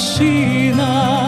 しい。な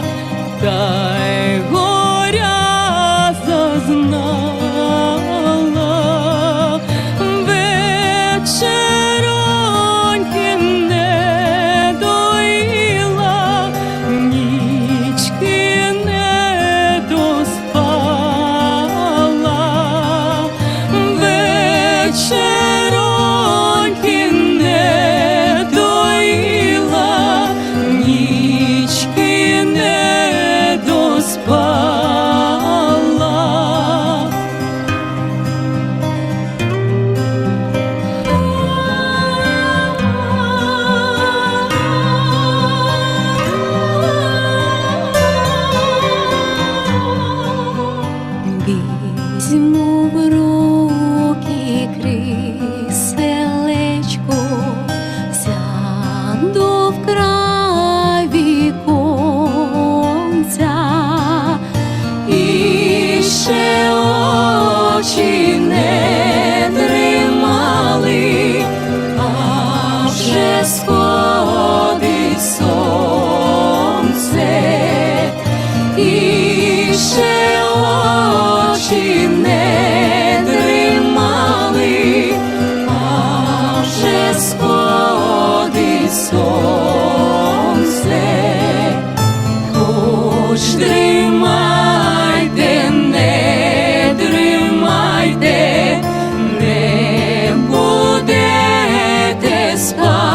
Ще очі не тримали, а вже сходить сонце, хоч тримайте, не тримайте, не будете спати.